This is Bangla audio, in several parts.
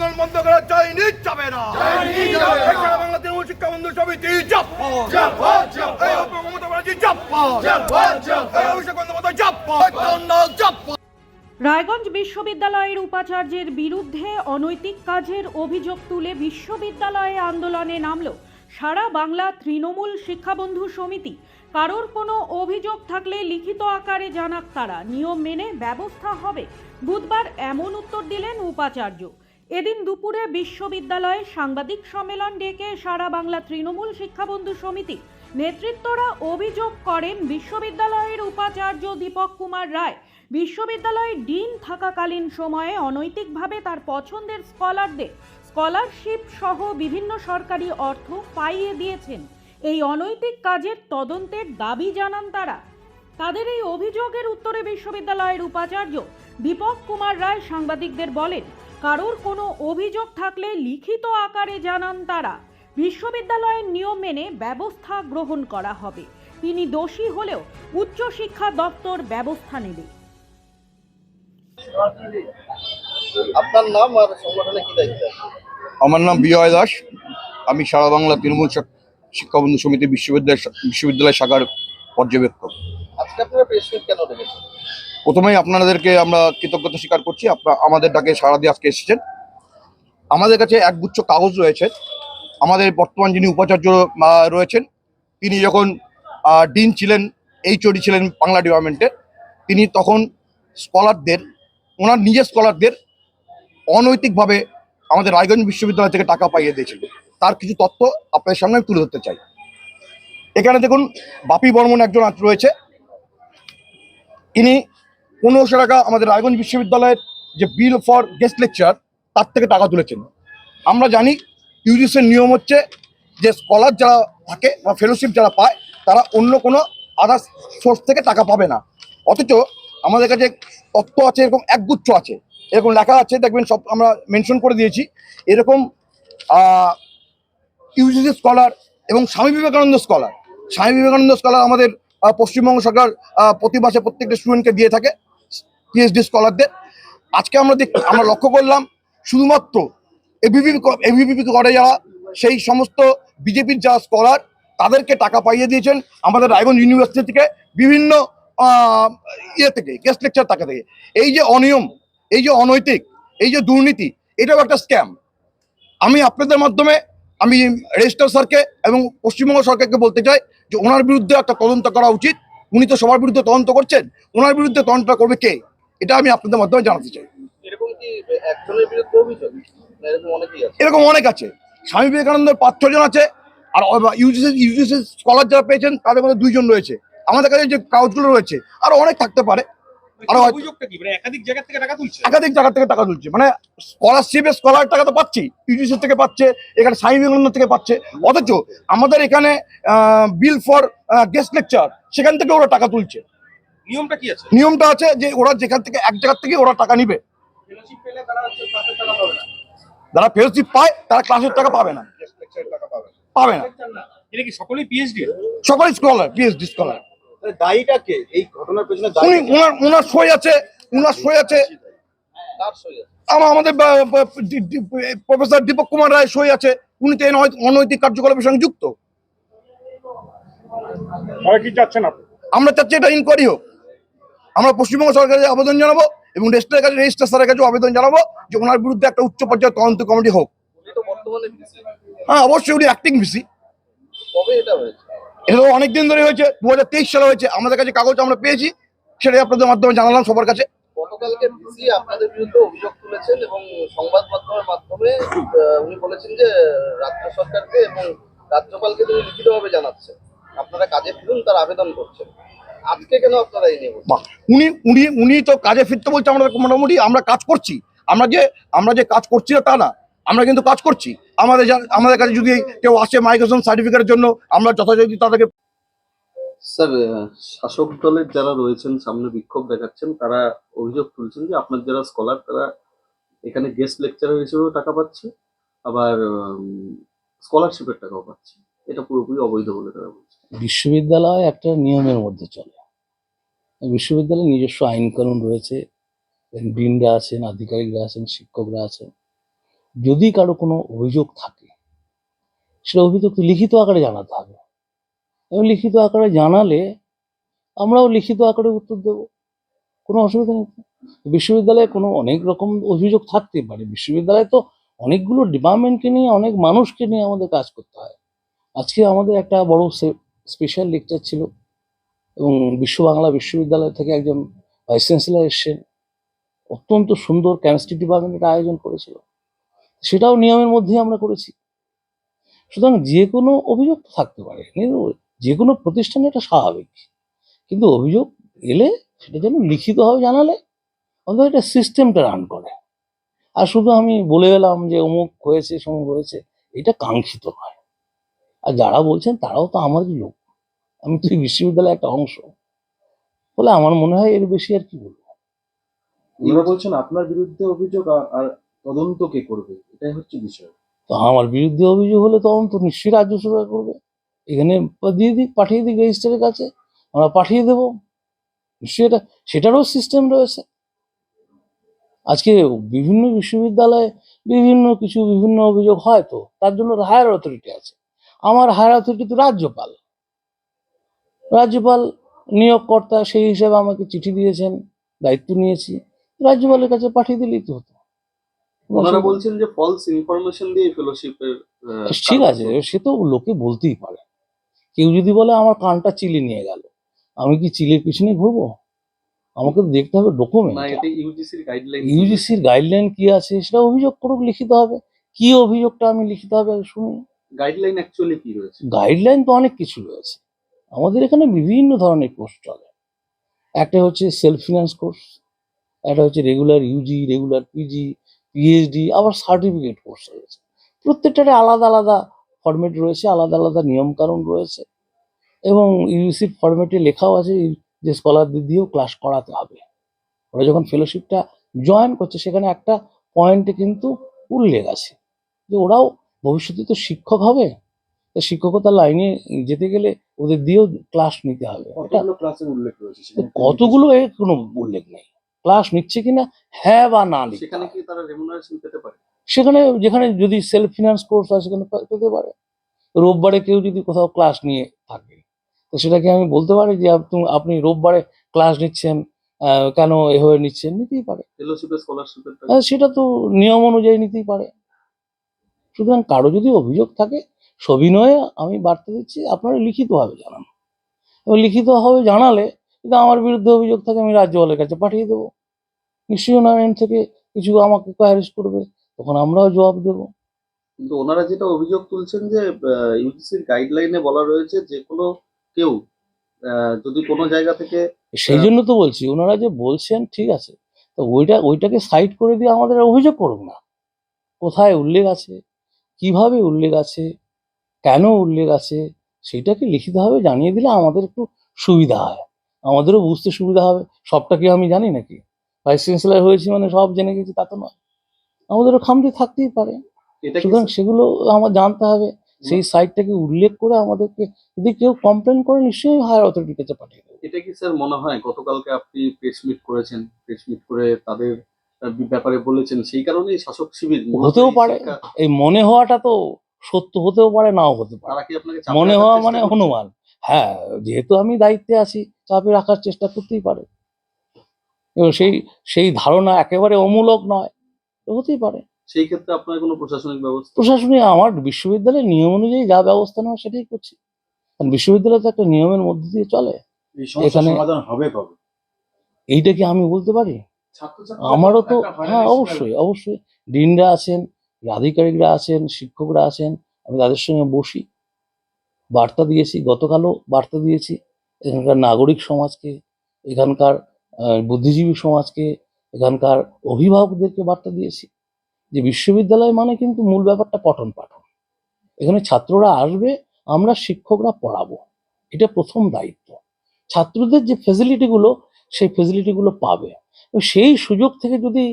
আন্দোলন বন্ধ করা যায়নি যাবে না। এখানে বাংলা তৃণমূল শিক্ষা বন্ধু সমিতি জাপ্পা মমতা ব্যানার্জি জাপ্পা অভিষেক বন্দ্যোপাধ্যায় জাপ্পা জাপ্পা রায়গঞ্জ বিশ্ববিদ্যালয়ের উপাচার্যের বিরুদ্ধে অনৈতিক কাজের অভিযোগ তুলে বিশ্ববিদ্যালয়ে আন্দোলনে নামল সারা বাংলা তৃণমূল শিক্ষাবন্ধু সমিতি। কারোর কোনো অভিযোগ থাকলে লিখিত আকারে জানাক তারা। নিয়ম মেনে ব্যবস্থা হবে। বুধবার এমন উত্তর দিলেন উপাচার্য। এদিন দুপুরে বিশ্ববিদ্যালয়ে সাংবাদিক সম্মেলন ডেকে সারা বাংলা তৃণমূল শিক্ষাবন্ধু সমিতি নেতৃত্বরা অভিযোগ করেন বিশ্ববিদ্যালয়ের উপাচার্য দীপক কুমার রায় বিশ্ববিদ্যালয়ে ডিন থাকাকালীন সময়ে অনৈতিকভাবে তার পছন্দের স্কলারদের স্কলারশিপ সহ বিভিন্ন সরকারি অর্থ পাইয়ে দিয়েছেন। এই অনৈতিক কাজের তদন্তের দাবি জানান তারা। তাদের এই অভিযোগের উত্তরে বিশ্ববিদ্যালয়ের উপাচার্য দীপক কুমার রায় সাংবাদিকদের বলেন কারোর কোনো অভিযোগ থাকলে লিখিত আকারে জানান তারা। বিশ্ববিদ্যালয়ের নিয়ম মেনে ব্যবস্থা গ্রহণ করা হবে। তিনি দোষী হলেও উচ্চশিক্ষা দপ্তর ব্যবস্থা নেবে। আপনার নাম আর সংগঠনে কি দায়িত্ব আমার নাম বিজয় দাস। আমি সারা বাংলা তৃণমূল শিক- শিক্ষাবন্ধু সমিতি বিশ্ববিদ্যালয় বিশ্ববিদ্যালয় শাখার পর্যবেক্ষক। আজকে আপনারা প্রেস মিট কেন ডেকেছেন প্রথমেই আপনাদেরকে আমরা কৃতজ্ঞতা স্বীকার করছি, আপনারা আমাদের ডাকে সারা দিয়ে আজকে এসেছেন। আমাদের কাছে একগুচ্ছ কাগজ রয়েছে। আমাদের বর্তমান যিনি উপাচার্য রয়েছেন, তিনি যখন ডিন ছিলেন এইচওডি ছিলেন বাংলা ডিপার্টমেন্টে, তিনি তখন স্কলারদের, ওনার নিজের স্কলারদের অনৈতিকভাবে আমাদের রায়গঞ্জ বিশ্ববিদ্যালয় থেকে টাকা পাইয়ে দিয়েছিল। তার কিছু তথ্য আপনাদের সামনে আমি তুলে ধরতে চাই। এখানে দেখুন, বাপি বর্মন একজন রয়েছে। ইনি পনেরোশো টাকা আমাদের রায়গঞ্জ বিশ্ববিদ্যালয়ের যে বিল ফর গেস্ট লেকচার, তার থেকে টাকা তুলেছেন। আমরা জানি ইউজিসির নিয়ম হচ্ছে যে স্কলার যারা থাকে বা ফেলোশিপ যারা পায়, তারা অন্য কোনো আদার্স সোর্স থেকে টাকা পাবে না। অথচ আমাদের কাছে তথ্য আছে, এরকম একগুচ্ছ আছে। এরকম লেখা আছে, দেখবেন সব আমরা মেনশন করে দিয়েছি। এরকম ইউজিসি স্কলার এবং স্বামী বিবেকানন্দ স্কলার। স্বামী বিবেকানন্দ স্কলার আমাদের পশ্চিমবঙ্গ সরকার প্রতি মাসে প্রত্যেকটা স্টুডেন্টকে দিয়ে থাকে। পিএইচডি স্কলারদের আজকে আমরা দেখ আমরা লক্ষ্য করলাম শুধুমাত্র এবিপি এবিপি করে যারা, সেই সমস্ত বিজেপির যারা স্কলার তাদেরকে টাকা পাইয়ে দিয়েছেন আমাদের রায়গঞ্জ ইউনিভার্সিটি থেকে বিভিন্ন ইয়ে থেকে গেস্ট লেকচার টাকা থেকে। এই যে অনিয়ম, এই যে অনৈতিক, এই যে দুর্নীতি, এটাও একটা স্ক্যাম আমি আপনাদের মাধ্যমে, আমি রেজিস্টার স্যারকে এবং পশ্চিমবঙ্গ সরকারকে বলতে চাই যে ওনার বিরুদ্ধে একটা তদন্ত করা উচিত। উনি তো সবার বিরুদ্ধে তদন্ত করছেন। ওনার বিরুদ্ধে তদন্ত করবে কে? এটা আমি আপনাদের মাধ্যমে জানাতে চাই। এরকম কি একজনের বিরুদ্ধে অভিযোগ? না এরকম অনেকেই আছে। এরকম অনেক আছে। স্বামী বিবেকানন্দের পাঁচ ছজন আছে আর ইউজিসি ইউজিসি স্কলার যারা পেয়েছেন তাদের মধ্যে দুইজন রয়েছে। আমাদের কাছে যে কাগজগুলো রয়েছে আরও অনেক থাকতে পারে। আরও মানে একাধিক জায়গা থেকে টাকা তুলছে? একাধিক জায়গা থেকে টাকা তুলছে। মানে স্কলারশিপে স্কলার টাকা তো পাচ্ছি ইউজিসি থেকে পাচ্ছে এখানে স্বামী বিবেকানন্দ থেকে পাচ্ছে। অথচ আমাদের এখানে বিল ফর গেস্ট লেকচার সেখান থেকে ওরা টাকা তুলছে। নিয়মটা কি আছে? নিয়মটা আছে যে ওরা যেখান থেকে এক জায়গার থেকে ওরা টাকা নিবে। ফেলোশিপ পেলে তারা হচ্ছে ক্লাসের টাকা পাবে না। যারা ফেরোশিপ পায় তারা ক্লাসের টাকা পাবে না। পাবে না। এটা কি সকলেই পিএইচডি সকলেই স্কলার পিএইচডি স্কলার দায়ীটা কে? এই ঘটনার পেছনে উনি ওনার ওনার সই আছে ওনার সই আছে। কার সই আছে? আমার আমাদের প্রফেসর দীপক কুমার রায় সই আছে। উনি তো অনৈতিক কার্যকলাপের সঙ্গে যুক্ত। আমরা চাচ্ছি এটা ইনকোয়ারি হোক। আমরা পশ্চিমবঙ্গ সরকারের আবেদন জানাব এবং রেজিস্টারের কাছে রেজিস্টার স্যারের কাছে আবেদন জানাব যে ওনার বিরুদ্ধে একটা উচ্চ পর্যায়ের তদন্ত কমিটি হোক। হ্যাঁ অবশ্যই উনি অ্যাক্টিং ভিসি এটা তো অনেকদিন ধরে হয়েছে দু হাজার তেইশ সালে হয়েছে। আমাদের কাছে কাগজ আমরা পেয়েছি, সেটাই আপনাদের মাধ্যমে জানালাম সবার কাছে। গতকালকে আপনাদের বিরুদ্ধে অভিযোগ তুলেছেন এবং সংবাদ মাধ্যমের মাধ্যমে উনি বলেছেন যে, রাজ্য সরকারকে এবং তিনি লিখিতভাবে জানাচ্ছেন। আপনারা কাজে ফিরুন, তার আবেদন করছেন। আজকে কেন আপনারা এই নিয়ে বলছেন? বাহ, উনি উনি উনি তো কাজে ফিরতে বলছে আমরা মোটামুটি আমরা কাজ করছি। আমরা যে আমরা যে কাজ করছি না তা না আমরা কিন্তু কাজ করছি। আমাদের আমাদের কাছে যদি কেউ আসে মাইগ্রেশন সার্টিফিকেটের জন্য আমরা যথাযথ তাদেরকে স্যার শাসক দলের যারা রয়েছেন সামনে বিক্ষোভ দেখাচ্ছেন তারা অভিযোগ তুলছেন যে আপনার যারা স্কলার তারা এখানে গেস্ট লেকচারার হিসেবেও টাকা পাচ্ছে আবার স্কলারশিপের টাকাও পাচ্ছে। এটা পুরোপুরি অবৈধ বলে তারা বলছে। বিশ্ববিদ্যালয় একটা নিয়মের মধ্যে চলে। বিশ্ববিদ্যালয়ে নিজস্ব আইন কানুন রয়েছে। ডিনরা আছেন, আধিকারিকরা আছেন, শিক্ষকরা আছেন। যদি কারও কোনো অভিযোগ থাকে, সেটা অভিযোগ লিখিত আকারে জানাতে হবে। এবং লিখিত আকারে জানালে আমরাও লিখিত আকারে উত্তর দেব। কোনো অসুবিধা নেই। বিশ্ববিদ্যালয়ে কোনো অনেক রকম অভিযোগ থাকতে পারে। বিশ্ববিদ্যালয়ে তো অনেকগুলো ডিপার্টমেন্টকে নিয়ে, অনেক মানুষকে নিয়ে আমাদের কাজ করতে হয়। আজকে আমাদের একটা বড় স্পেশাল লেকচার ছিল এবং বিশ্ব বাংলা বিশ্ববিদ্যালয় থেকে একজন ভাইস চ্যান্সেলার এসছেন। অত্যন্ত সুন্দর কেমিস্ট্রি ডিপার্টমেন্টের আয়োজন করেছিল। সেটাও নিয়মের মধ্যেই আমরা করেছি। সুতরাং যে কোনো অভিযোগ থাকতে পারে। যে কোনো প্রতিষ্ঠানে এটা স্বাভাবিক। কিন্তু অভিযোগ এলে সেটা যেন লিখিতভাবে জানালে অন্তত এটা সিস্টেমটা রান করে। আর শুধু আমি বলে গেলাম যে অমুক হয়েছে, সমুক হয়েছে, এটা কাঙ্ক্ষিত নয়। আর যারা বলছেন তারাও তো আমারই লোক। আমি তো এই বিশ্ববিদ্যালয়ের একটা অংশ। ফলে আমার মনে হয় এর বেশি আর কি বলব? ওনারা বলছেন আপনার বিরুদ্ধে অভিযোগ আর- তদন্ত কে করবে? এটাই হচ্ছে বিষয়। তো আমার বিরুদ্ধে অভিযোগ হলে তখন তো নিশ্চয়ই রাজ্য সরকার করবে। এখানে দিয়ে দিক পাঠিয়ে দিক রেজিস্টারের কাছে আমরা পাঠিয়ে দেবো। নিশ্চয়ই এটা সেটারও সিস্টেম রয়েছে। আজকে বিভিন্ন বিশ্ববিদ্যালয়ে বিভিন্ন কিছু বিভিন্ন অভিযোগ হয় তো তার জন্য হায়ার অথরিটি আছে। আমার হায়ার অথরিটি তো রাজ্যপাল। রাজ্যপাল নিয়োগকর্তা সেই হিসাবে আমাকে চিঠি দিয়েছেন দায়িত্ব নিয়েছি। রাজ্যপালের কাছে পাঠিয়ে দিলেই তো হতো। ওনারা বলছেন যে ফলস ইনফরমেশন দিয়ে ফেলোশিপের ঠিক আছে সে তো লোকে বলতেই পারে। কেউ যদি বলে আমার কানটা চিলি নিয়ে গেল আমি কি চিলির পিছনে ঘুরবো? আমাকে তো দেখতে হবে ডকুমেন্ট ইউজিসির গাইডলাইন ইউজিসির গাইডলাইন কি আছে সেটা অভিযোগ করুক লিখিতে হবে। কি অভিযোগটা আমি লিখিতে হবে শুনি। গাইডলাইন অ্যাকচুয়ালি কি রয়েছে? গাইডলাইন তো অনেক কিছু রয়েছে। আমাদের এখানে বিভিন্ন ধরনের কোর্স চলে। একটা হচ্ছে সেলফ ফিনান্স কোর্স একটা হচ্ছে regular UG regular PG PhD আবার সার্টিফিকেট কোর্স রয়েছে। প্রত্যেকটার আলাদা আলাদা ফরম্যাট রয়েছে, আলাদা আলাদা নিয়মকানুন রয়েছে। এবং ইউসি ফরম্যাটে লেখাও আছে যে স্কলারদের দিয়েও ক্লাস করাতে হবে। ওরা যখন ফেলোশিপটা জয়েন করছে, সেখানে একটা পয়েন্টে কিন্তু উল্লেখ আছে। যে ওরাও ভবিষ্যতে তো শিক্ষক হবে? তো শিক্ষকতার লাইনে যেতে গেলে ওদের দিয়েও ক্লাস নিতে হবে। কতগুলো ক্লাসের উল্লেখ রয়েছে কতগুলো এর কোনো উল্লেখ নেই। ক্লাস নিচ্ছে কিনা হ্যাঁ বা না সেখানে কি তারা রেমুনারেশন পেতে পারে? সেখানে যেখানে যদি সেলফ ফিনান্স কোর্স হয় সেখানে পেতে পারে। রোববারে কেউ যদি কোথাও ক্লাস নিয়ে থাকে তো সেটাকে আমি বলতে পারি যে আপনি রোববারে ক্লাস নিচ্ছেন কেন এভাবে নিচ্ছেন? নিতেই পারে। স্কলারশিপের সেটা তো নিয়ম অনুযায়ী নিতেই পারে। সুতরাং কারও যদি অভিযোগ থাকে সবিনয়ে আমি বার্তা দিচ্ছি আপনারা লিখিতভাবে জানান। এবং লিখিতভাবে জানালে যদি আমার বিরুদ্ধে অভিযোগ থাকে আমি রাজ্যপালের কাছে পাঠিয়ে দেবো। end থেকে কিছু আমাকে কোয়ারিজ করবে তখন আমরাও জবাব দেবো। কিন্তু ওনারা যেটা অভিযোগ তুলছেন যে ইউজিসির গাইডলাইনে বলা রয়েছে যে কোনো কেউ যদি কোনো জায়গা থেকে সেই জন্য তো বলছি ওনারা যে বলছেন ঠিক আছে। তো ওইটা ওইটাকে সাইড করে দিয়ে আমাদের অভিযোগ করুক না। কোথায় উল্লেখ আছে? কীভাবে উল্লেখ আছে? কেন উল্লেখ আছে? সেটাকে লিখিতভাবে জানিয়ে দিলে আমাদের একটু সুবিধা হয়। আমাদেরও বুঝতে সুবিধা হবে। সবটা কি আমি জানি নাকি? ভাইস চ্যান্সেলার হয়েছি মানে সব জেনে গেছি তা তো নয়। আমাদেরও খামতি থাকতেই পারে। এটা সুতরাং সেগুলো আমার জানতে হবে। সেই সাইটটাকে উল্লেখ করে আমাদেরকে যদি কেউ কমপ্লেন করে নিশ্চয়ই হায়ার অথরিটির কাছে পাঠিয়ে দেবে। এটা কি স্যার মনে হয় গতকালকে আপনি প্রেস মিট করেছেন? প্রেস মিট করে তাদের ব্যাপারে বলেছেন সেই কারণেই শাসক শিবির হতেও পারে। এই মনে হওয়াটা তো সত্য হতেও পারে নাও হতে পারে। তারা কি আপনাকে মনে হওয়া মানে? হনুমান হ্যাঁ যেহেতু আমি দায়িত্বে আছি চাপে রাখার চেষ্টা করতেই পারে। এবং সেই সেই ধারণা একেবারে অমূলক নয় হতেই পারে। সেই ক্ষেত্রে আপনার কোনো প্রশাসনিক ব্যবস্থা? প্রশাসনিক আমার বিশ্ববিদ্যালয়ের নিয়ম অনুযায়ী যা ব্যবস্থা নেওয়া সেটাই করছি। কারণ বিশ্ববিদ্যালয় তো একটা নিয়মের মধ্যে দিয়ে চলে। এখানে- সমাধান হবে কবে? এইটা কি আমি বলতে পারি? আমারও তো হ্যাঁ অবশ্যই অবশ্যই। ডিনরা আছেন আধিকারিকরা আছেন শিক্ষকরা আছেন আমি তাদের সঙ্গে বসি। বার্তা দিয়েছি গতকালও বার্তা দিয়েছি এখানকার নাগরিক সমাজকে এখানকার বুদ্ধিজীবী সমাজকে এখানকার অভিভাবকদেরকে বার্তা দিয়েছি। যে বিশ্ববিদ্যালয় মানে কিন্তু মূল ব্যাপারটা পঠন পাঠন। এখানে ছাত্ররা আসবে আমরা শিক্ষকরা পড়াবো। এটা প্রথম দায়িত্ব। ছাত্রদের যে ফেসিলিটিগুলো সেই ফেসিলিটিগুলো পাবে। সেই সুযোগ থেকে যদি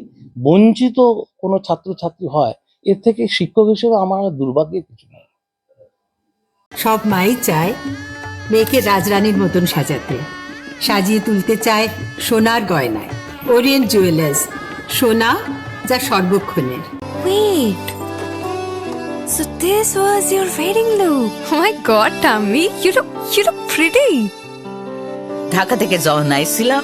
বঞ্চিত কোনো ছাত্রছাত্রী হয় এর থেকে শিক্ষক হিসেবে আমার দুর্ভাগ্যের কিছু নেই সব মাই চায় মেয়েকে রাজরানীর মতন সাজাতে সাজিয়ে তুলতে চায় সোনার গয়নায় ওরিয়েন্ট জুয়েলার্স সোনা যা সর্বক্ষণের Wait. So this was your wedding look. Oh my god, Tammy, you look you look pretty. Dhaka থেকে যখন আইছিলাম